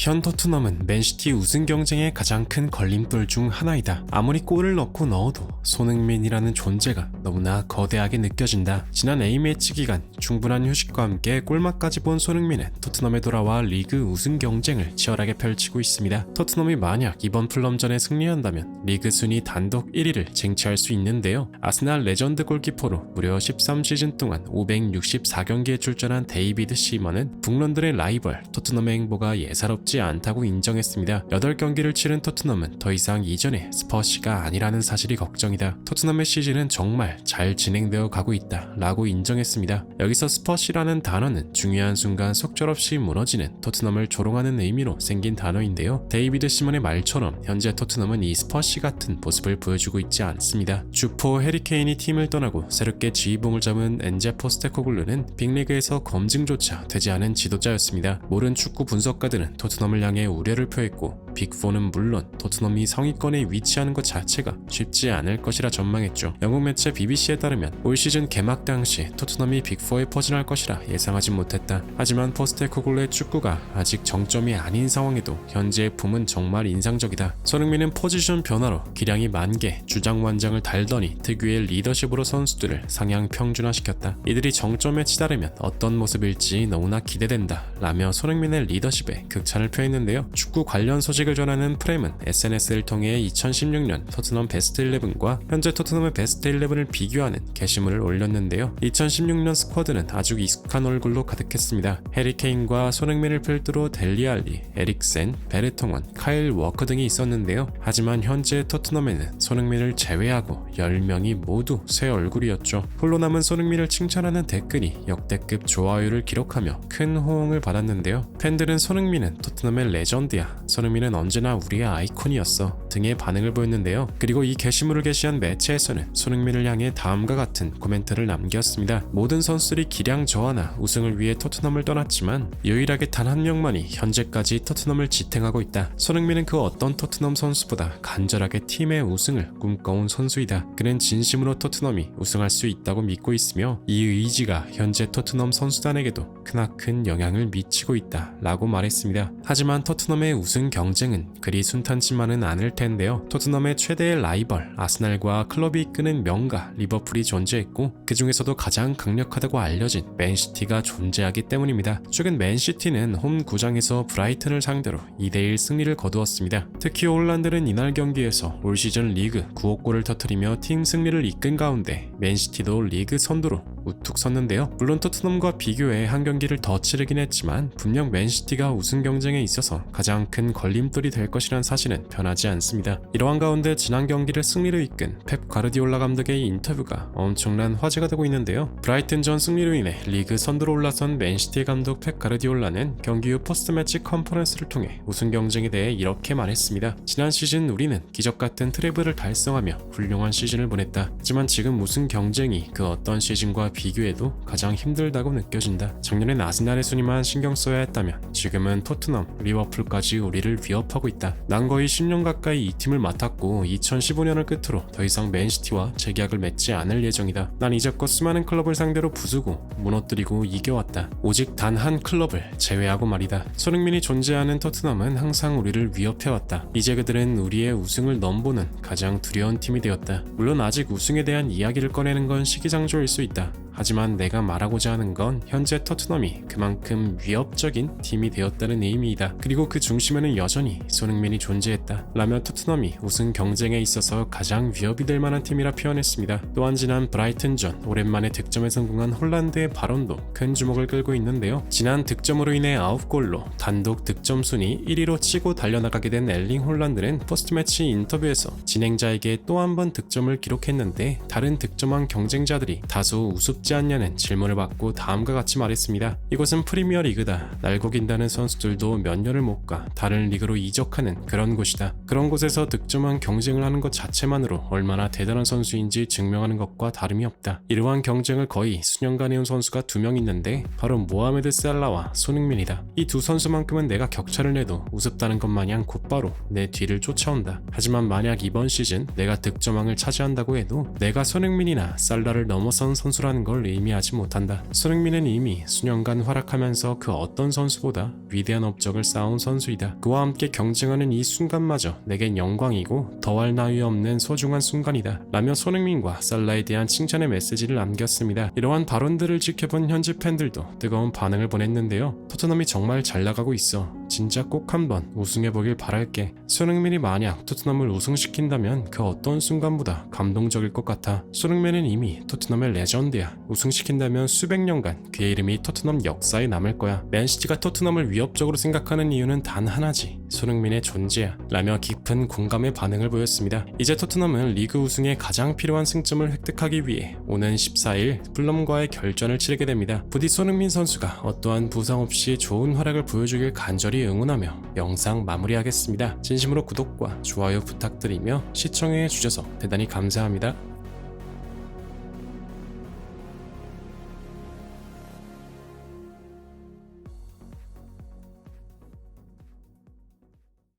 현 토트넘은 맨시티 우승 경쟁의 가장 큰 걸림돌 중 하나이다. 아무리 골을 넣고 넣어도 손흥민이라는 존재가 너무나 거대하게 느껴진다. 지난 A매치 기간 충분한 휴식과 함께 골맛까지 본 손흥민은 토트넘에 돌아와 리그 우승 경쟁을 치열하게 펼치고 있습니다. 토트넘이 만약 이번 플럼전에 승리한다면 리그 순위 단독 1위를 쟁취할 수 있는데요. 아스날 레전드 골키퍼로 무려 13시즌 동안 564경기에 출전한 데이비드 시머는 북런던의 라이벌 토트넘의 행보가 예사롭 지 않다고 인정했습니다. 8경기를 치른 토트넘은 더 이상 이전의 스퍼시가 아니라는 사실이 걱정이다. 토트넘의 시즌은 정말 잘 진행되어 가고 있다 라고 인정했습니다. 여기서 스퍼시라는 단어는 중요한 순간 속절없이 무너지는 토트넘을 조롱하는 의미로 생긴 단어인데요. 데이비드 시먼의 말처럼 현재 토트넘은 이 스퍼시 같은 모습을 보여주고 있지 않습니다. 주포 해리케인이 팀을 떠나고 새롭게 지휘봉을 잡은 엔제 포스테코글루는 빅리그에서 검증조차 되지 않은 지도자였습니다. 모른 축구 분석가들은 토트넘 을 향해 우려를 표했고 빅4는 물론 토트넘이 상위권에 위치하는 것 자체가 쉽지 않을 것이라 전망했죠. 영국 매체 BBC에 따르면 올 시즌 개막 당시 토트넘이 빅4에 퍼진할 것이라 예상하지 못했다. 하지만 포스테코글루의 축구가 아직 정점이 아닌 상황에도 현재의 폼은 정말 인상적이다. 손흥민은 포지션 변화로 기량이 만개 주장 완장을 달더니 특유의 리더십으로 선수들을 상향 평준화시켰다. 이들이 정점에 치달으면 어떤 모습일지 너무나 기대된다. 라며 손흥민의 리더십에 극찬을 표했는데요. 축구 관련 소식 을 전하는 프렘은 SNS를 통해 2016년 토트넘 베스트 11과 현재 토트넘의 베스트 11을 비교하는 게시물을 올렸는데요. 2016년 스쿼드는 아주 익숙한 얼굴로 가득했습니다. 해리 케인과 손흥민을 필두로 델리 알리, 에릭센, 베르통원, 카일 워커 등이 있었는데요. 하지만 현재 토트넘에는 손흥민을 제외하고 10명이 모두 새 얼굴이었죠. 홀로 남은 손흥민을 칭찬하는 댓글이 역대급 좋아요를 기록하며 큰 호응을 받았는데요. 팬들은 손흥민은 토트넘의 레전드야. 손흥민은 언제나 우리의 아이콘이었어. 등의 반응을 보였는데요. 그리고 이 게시물을 게시한 매체에서는 손흥민을 향해 다음과 같은 코멘트를 남겼습니다. 모든 선수들이 기량 저하나 우승을 위해 토트넘을 떠났지만 유일하게 단 한 명만이 현재까지 토트넘을 지탱하고 있다. 손흥민은 그 어떤 토트넘 선수보다 간절하게 팀의 우승을 꿈꿔온 선수이다. 그는 진심으로 토트넘이 우승할 수 있다고 믿고 있으며 이 의지가 현재 토트넘 선수단에게도 크나큰 영향을 미치고 있다. 라고 말했습니다. 하지만 토트넘의 우승 경쟁은 그리 순탄치만은 않을 텐데요. 토트넘의 최대의 라이벌 아스날과 클럽이 이끄는 명가 리버풀이 존재했고 그 중에서도 가장 강력하다고 알려진 맨시티가 존재하기 때문입니다. 최근 맨시티는 홈 구장에서 브라이튼을 상대로 2대1 승리를 거두었습니다. 특히 홀란드는 이날 경기에서 올 시즌 리그 9호 골을 터뜨리며 팀 승리를 이끈 가운데 맨시티도 리그 선두로 우뚝 섰는데요. 물론 토트넘과 비교해 한 경기를 더 치르긴 했지만 분명 맨시티가 우승 경쟁에 있어서 가장 큰 걸림돌이 될 것이란 사실은 변하지 않습니다. 이러한 가운데 지난 경기를 승리로 이끈 펩 가르디올라 감독의 인터뷰가 엄청난 화제가 되고 있는데요. 브라이튼 전 승리로 인해 리그 선두로 올라선 맨시티 감독 펩 가르디올라는 경기 후 포스트 매치 컨퍼런스를 통해 우승 경쟁에 대해 이렇게 말했습니다. 지난 시즌 우리는 기적 같은 트래블을 달성하며 훌륭한 시즌을 보냈다. 하지만 지금 우승 경쟁이 그 어떤 시즌과 비교해도 가장 힘들다고 느껴진다. 작년엔 아스날의 순위만 신경 써야 했다면 지금은 토트넘, 리버풀까지 우리를 위협하고 있다. 난 거의 10년 가까이 이 팀을 맡았고 2015년을 끝으로 더 이상 맨시티와 재계약을 맺지 않을 예정이다. 난 이제껏 수많은 클럽을 상대로 부수고 무너뜨리고 이겨왔다. 오직 단 한 클럽을 제외하고 말이다. 손흥민이 존재하는 토트넘은 항상 우리를 위협해왔다. 이제 그들은 우리의 우승을 넘보는 가장 두려운 팀이 되었다. 물론 아직 우승에 대한 이야기를 꺼내는 건 시기상조일 수 있다. 하지만 내가 말하고자 하는 건 현재 토트넘이 그만큼 위협적인 팀이 되었다는 의미이다. 그리고 그 중심에는 여전히 손흥민이 존재했다. 라며 토트넘이 우승 경쟁에 있어서 가장 위협이 될 만한 팀이라 표현했습니다. 또한 지난 브라이튼전 오랜만에 득점에 성공한 홀란드의 발언도 큰 주목을 끌고 있는데요. 지난 득점으로 인해 9골로 단독 득점 순위 1위로 치고 달려나가게 된 엘링 홀란드는 포스트 매치 인터뷰에서 진행자에게 또 한 번 득점을 기록했는데 다른 득점왕 경쟁자들이 다소 우습지 않냐는 질문을 받고 다음과 같이 말했습니다. 이곳은 프리미어 리그다. 날고긴다는 선수들도 몇 년을 못 가 다른 리그로 이적하는 그런 곳이다. 그런 곳에서 득점왕 경쟁을 하는 것 자체만으로 얼마나 대단한 선수인지 증명하는 것과 다름이 없다. 이러한 경쟁을 거의 수년간 해온 선수가 두 명 있는데 바로 모하메드 살라와 손흥민이다. 이 두 선수만큼은 내가 격차를 내도 우습다는 것 마냥 곧바로 내 뒤를 쫓아온다. 하지만 만약 이번 시즌 내가 득점왕을 차지한다고 해도 내가 손흥민이나 살라를 넘어선 선수라는 걸 의미하지 못한다. 손흥민은 이미 수년간 활약하면서 그 어떤 선수보다 위대한 업적을 쌓아온 선수이다. 그와 함께 경쟁하는 이 순간마저 내겐 영광이고 더할 나위 없는 소중한 순간이다. 라며 손흥민과 살라에 대한 칭찬의 메시지를 남겼습니다. 이러한 발언들을 지켜본 현지 팬들도 뜨거운 반응을 보냈는데요. 토트넘이 정말 잘 나가고 있어. 진짜 꼭 한번 우승해보길 바랄게. 손흥민이 만약 토트넘을 우승시킨다면 그 어떤 순간보다 감동적일 것 같아. 손흥민은 이미 토트넘의 레전드야. 우승시킨다면 수백 년간 그의 이름이 토트넘 역사에 남을 거야. 맨시티가 토트넘을 위협적으로 생각하는 이유는 단 하나지. 손흥민의 존재야. 라며 깊은 공감의 반응을 보였습니다. 이제 토트넘은 리그 우승에 가장 필요한 승점을 획득하기 위해 오는 14일 플럼과의 결전을 치르게 됩니다. 부디 손흥민 선수가 어떠한 부상 없이 좋은 활약을 보여주길 간절히 응원하며 영상 마무리하겠습니다. 진심으로 구독과 좋아요 부탁드리며 시청해 주셔서 대단히 감사합니다.